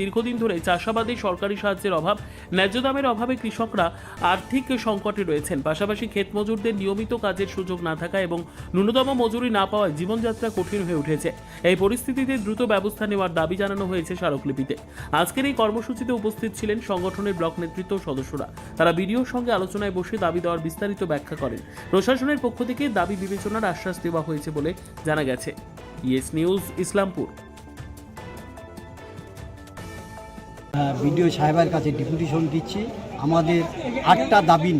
দীর্ঘদিন ধরে চাষাবাদে সরকারি সাহায্যের অভাব, ন্যায্য দামের অভাবে কৃষকরা আর্থিক সংকটে রয়েছেন। পাশাপাশি ক্ষেত মজুরদের নিয়মিত কাজের সুযোগ না থাকা এবং ন্যূনতম মজুরি না পাওয়ায় জীবনযাত্রা কঠিন হয়ে উঠেছে। এই পরিস্থিতিতে দ্রুত ব্যবস্থা নেওয়ার দাবি জানানো হয়েছে স্মারকলিপিতে। আজকের এই কর্মসূচিতে উপস্থিত ছিলেন সংগঠনের ব্লক নেতৃত্ব সদস্যরা। তারা বিডিওর সঙ্গে আলোচনায় বসে দাবি দেওয়ার বিস্তারিত ব্যাখ্যা করেন। প্রশাসনের পক্ষ থেকে দাবি বিবেচনার আশ্বাস দেওয়া হয়েছে বলে জানা গেছে। Yes news, Islampur. বিডিও সাহেবের কাছে ডেপুটেশন দিচ্ছি। আমাদের আটটা দাবি।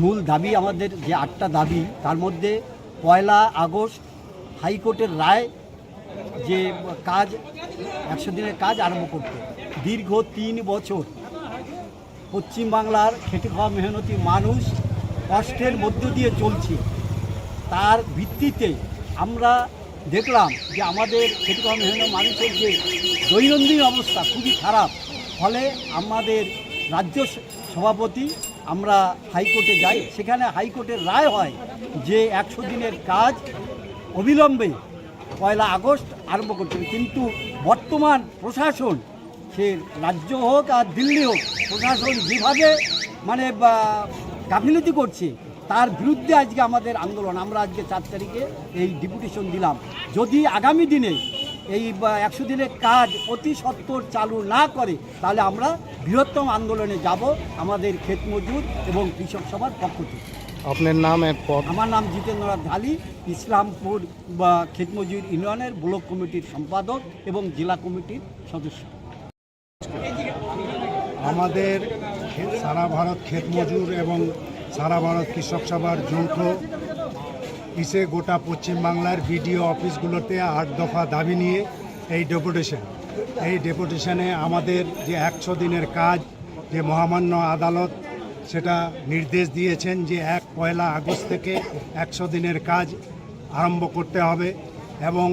মূল দাবি আমাদের যে আটটা দাবি, তার মধ্যে পয়লা আগস্ট হাইকোর্টের রায় যে কাজ, একশো দিনের কাজ আরম্ভ করতে। দীর্ঘ তিন বছর পশ্চিমবাংলার খেটে খাওয়া মেহনতি মানুষ কষ্টের মধ্য দিয়ে চলছে। তার ভিত্তিতে আমরা দেখলাম যে আমাদের খাওয়া মেহনত মানুষের যে দৈনন্দিন অবস্থা খুবই খারাপ। ফলে আমাদের রাজ্য সভাপতি আমরা হাইকোর্টে যাই, সেখানে হাইকোর্টের রায় হয় যে একশো দিনের কাজ অবিলম্বে পয়লা আগস্ট আরম্ভ করতে হবে। কিন্তু বর্তমান প্রশাসন, সে রাজ্য হোক আর দিল্লি হোক, প্রশাসন যেভাবে মানে গাফিলতি করছে তার বিরুদ্ধে আজকে আমাদের আন্দোলন। আমরা আজকে চার তারিখে এই ডিপুটেশন দিলাম। যদি আগামী দিনে এই একশো দিনের কাজ অতি সত্বর চালু না করে তাহলে আমরা বৃহত্তম আন্দোলনে যাব আমাদের ক্ষেত মজুর এবং কৃষক সভার পক্ষ থেকে। আপনার নাম আমার নাম জিতেন্দ্রনাথ ঢালি ইসলামপুর বা ক্ষেত মজুর ইউনিয়নের ব্লক কমিটির সম্পাদক এবং জেলা কমিটির সদস্য। আমাদের সারা ভারত ক্ষেত মজুর এবং সারা ভারত কৃষক সভার যৌথ ইসে গোটা পশ্চিমবাংলার বিডিও অফিসগুলোতে আট দফা দাবি নিয়ে এই ডেপুটেশন এই ডেপুটেশনে আমাদের যে একশো দিনের কাজ, যে মহামান্য আদালত সেটা নির্দেশ দিয়েছেন যে এক পয়লা আগস্ট থেকে একশো দিনের কাজ আরম্ভ করতে হবে এবং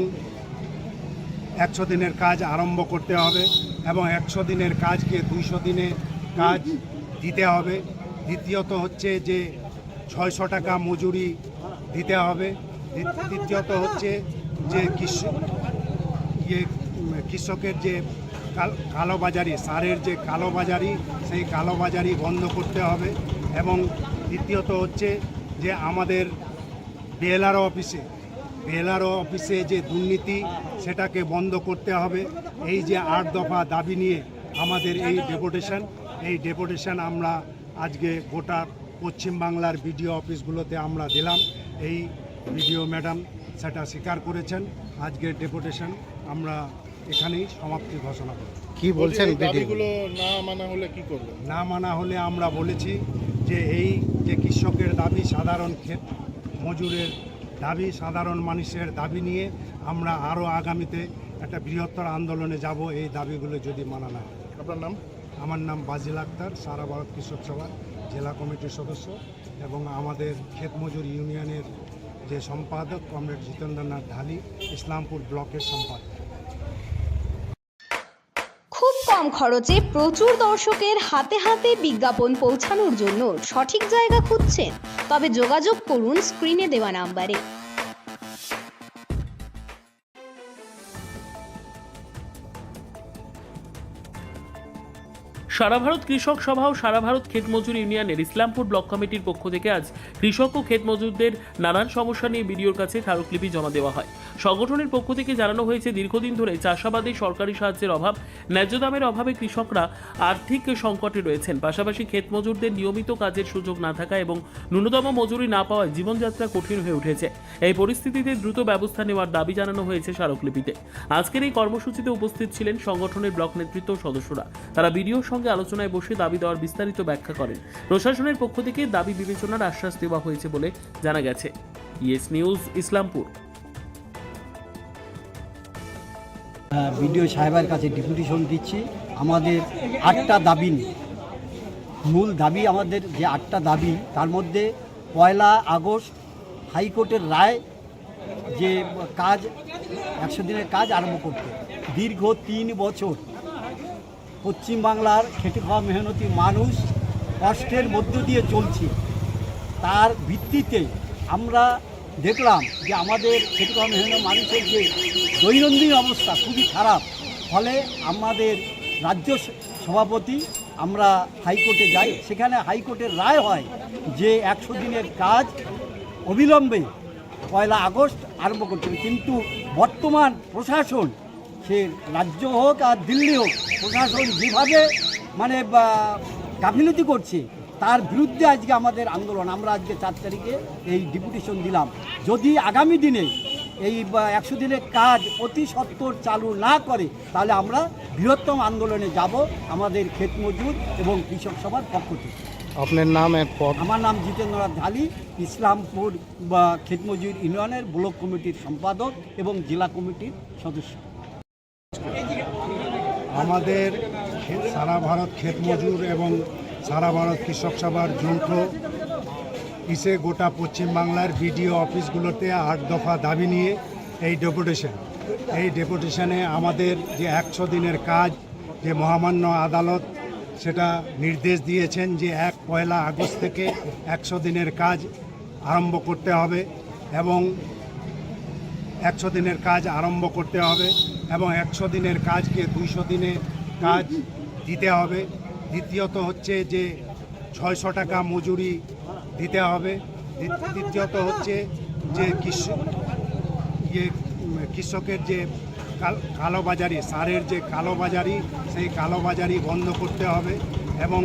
একশো দিনের কাজ আরম্ভ করতে হবে এবং একশো দিনের কাজকে দুইশো দিনে কাজ দিতে হবে। দ্বিতীয়ত হচ্ছে যে ছয়শো টাকা মজুরি দিতে হবে। দ্বি- তৃতীয়ত হচ্ছে যে ইয়ে কৃষকের যে কাল- কালোবাজারি, সারের যে কালোবাজারি, সেই কালোবাজারি বন্ধ করতে হবে এবং দ্বিতীয়ত হচ্ছে যে আমাদের বিএলআরও অফিসে বিএলআরও অফিসে যে দুর্নীতি সেটাকে বন্ধ করতে হবে। এই যে আট দফা দাবি নিয়ে আমাদের এই ডেপুটেশন এই ডেপুটেশন আমরা আজকে গোটা পশ্চিমবাংলার বিডিও অফিসগুলোতে আমরা দিলাম। এই বিডিও ম্যাডাম সেটা স্বীকার করেছেন। আজকের ডেপুটেশন আমরা এখানেই সমাপ্তি ঘোষণা করি কি বলছেন দাবিগুলো না মানা হলে কি করবে না মানা হলে আমরা বলেছি যে এই যে কৃষকের দাবি সাধারণ ক্ষেত মজুরের দাবি সাধারণ মানুষের দাবি নিয়ে আমরা আরও আগামীতে একটা বৃহত্তর আন্দোলনে যাব। এই দাবিগুলো যদি মানা না হয়। আপনার নাম? আমার নাম বাজিল আক্তার, সারা ভারত কৃষক সভার জেলা কমিটির সদস্য এবং আমাদের ক্ষেত মজুর ইউনিয়নের যে সম্পাদক কমরেড জিতেন্দ্রনাথ ঢালি, ইসলামপুর ব্লকের সম্পাদক। খুব কম খরচে প্রচুর দর্শকের হাতে হাতে বিজ্ঞাপন পৌঁছানোর জন্য সঠিক জায়গা খুঁজছেন। তবে যোগাযোগ করুন স্ক্রিনে দেওয়া নাম্বারে। সারা ভারত কৃষক সভা ও সারা ভারত ক্ষেত মজুর ইউনিয়নের ইসলামপুর ব্লক কমিটির পক্ষ থেকে আজ কৃষক ও ক্ষেত মজুরদের নানান সমস্যা নিয়ে বিডিওর কাছে স্মারকলিপি জমা দেওয়া হয়। সংগঠনের পক্ষ থেকে জানানো হয়েছে, দীর্ঘদিন ধরে চাষাবাদে সরকারি সাহায্যের অভাব, ন্যায্য দামের অভাবে কৃষকরা আর্থিক সংকটে রয়েছেন। পাশাপাশি ক্ষেত মজুরদের নিয়মিত কাজের সুযোগ না থাকা এবং ন্যূনতম মজুরি না পাওয়ায় জীবনযাত্রা কঠিন হয়ে উঠেছে। এই পরিস্থিতিতে দ্রুত ব্যবস্থা নেওয়ার দাবি জানানো হয়েছে স্মারকলিপিতে। আজকের এই কর্মসূচিতে উপস্থিত ছিলেন সংগঠনের ব্লক নেতৃত্ব সদস্যরা। তারা বিডিওর সঙ্গে আলোচনায় বসে দাবি দেওয়ার বিস্তারিত ব্যাখ্যা করেন। প্রশাসনের পক্ষ থেকে দাবি বিবেচনার আশ্বাস দেওয়া হয়েছে বলে জানা গেছে। Yes news, Islampur. বিডিও সাহেবের কাছে ডেপুটেশন দিচ্ছি। আমাদের আটটা দাবি। মূল দাবি আমাদের যে আটটা দাবি, তার মধ্যে পয়লা আগস্ট হাইকোর্টের রায় যে কাজ, একশো দিনের কাজ আরম্ভ করতে। দীর্ঘ তিন বছর পশ্চিমবাংলার খেটে খাওয়া মেহনতি মানুষ কষ্টের মধ্য দিয়ে চলছে। তার ভিত্তিতে আমরা দেখলাম যে আমাদের খেটে খাওয়া মেহনত মানুষের যে দৈনন্দিন অবস্থা খুবই খারাপ। ফলে আমাদের রাজ্য সভাপতি আমরা হাইকোর্টে যাই, সেখানে হাইকোর্টের রায় হয় যে একশো দিনের কাজ অবিলম্বে পয়লা আগস্ট আরম্ভ করতে কিন্তু বর্তমান প্রশাসন সে রাজ্য হোক আর দিল্লি হোক প্রশাসন যেভাবে মানে গাফিলতি করছে তার বিরুদ্ধে আজকে আমাদের আন্দোলন। আমরা আজকে চার তারিখে এই ডিপুটেশন দিলাম। যদি আগামী দিনে এই একশো দিনের কাজ অতি সত্বর চালু না করে তাহলে আমরা বৃহত্তম আন্দোলনে যাব আমাদের ক্ষেত মজুর এবং কৃষক সভার পক্ষ থেকে। আপনার নাম আমার নাম জিতেন্দ্রনাথ ঢালি ইসলামপুর বা ক্ষেত মজুর ইউনিয়নের ব্লক কমিটির সম্পাদক এবং জেলা কমিটির সদস্য। আমাদের সারা ভারত ক্ষেত মজুর এবং সারা ভারত কৃষক সভার যৌথ ইসে গোটা পশ্চিমবাংলার বিডিও অফিসগুলোতে আট দফা দাবি নিয়ে এই ডেপুটেশন। এই ডেপুটেশনে আমাদের যে একশো দিনের কাজ, যে মহামান্য আদালত সেটা নির্দেশ দিয়েছেন যে এক পয়লা আগস্ট থেকে একশো দিনের কাজ আরম্ভ করতে হবে এবং একশো দিনের কাজ আরম্ভ করতে হবে। এবং একশো দিনের কাজকে দুইশো দিনে কাজ দিতে হবে। দ্বিতীয়ত হচ্ছে যে ছয়শো টাকা মজুরি দিতে হবে। দ্বিতীয়ত হচ্ছে যে কৃষক ইয়ে কৃষকের যে কাল- কালোবাজারি, সারের যে কালোবাজারি, সেই কালোবাজারি বন্ধ করতে হবে এবং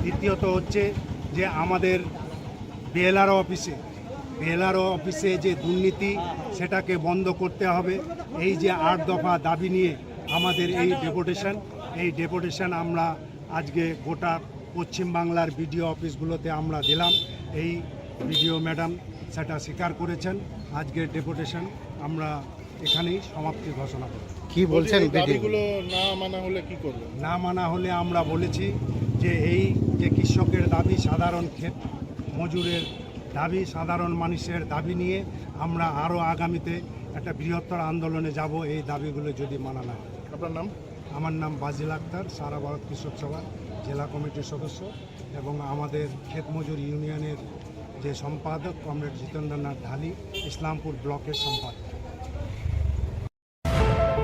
দ্বিতীয়ত হচ্ছে যে আমাদের বিএলআরও অফিসে বিএলআরও অফিসে যে দুর্নীতি সেটাকে বন্ধ করতে হবে। এই যে আট দফা দাবি নিয়ে আমাদের এই ডেপুটেশন এই ডেপুটেশন আমরা আজকে গোটা পশ্চিমবাংলার বিডিও অফিসগুলোতে আমরা দিলাম। এই বিডিও ম্যাডাম সেটা স্বীকার করেছেন। আজকের ডেপুটেশন আমরা এখানেই সমাপ্তি ঘোষণা করি কি বলছেন দাবিগুলো না মানা হলে কি না মানা হলে আমরা বলেছি যে এই যে কৃষকের দাবি সাধারণ ক্ষেত মজুরের দাবি সাধারণ মানুষের দাবি নিয়ে আমরা আরও আগামীতে একটা বৃহত্তর আন্দোলনে যাব এই দাবিগুলো যদি মানা না হয়। আপনার নাম? আমার নাম বাজিল আক্তার সারা ভারত কৃষক সভা জেলা কমিটির সদস্য এবং আমাদের ক্ষেতমজুর ইউনিয়নের যে সম্পাদক কমরেড জিতেন্দ্রনাথ ঢালি ইসলামপুর ব্লকের সম্পাদক।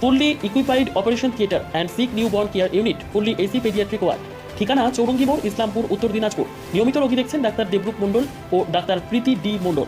fully equipped operation theatre and sick new born care unit fully AC paediatric ward ঠিকানা চৌরঙ্গি মোড়, ইসলামপুর, উত্তর দিনাজপুর। নিয়মিত রোগী দেখছেন ডাক্তার দেবরূপ মণ্ডল ও ডাক্তার প্রীতি ডি মণ্ডল।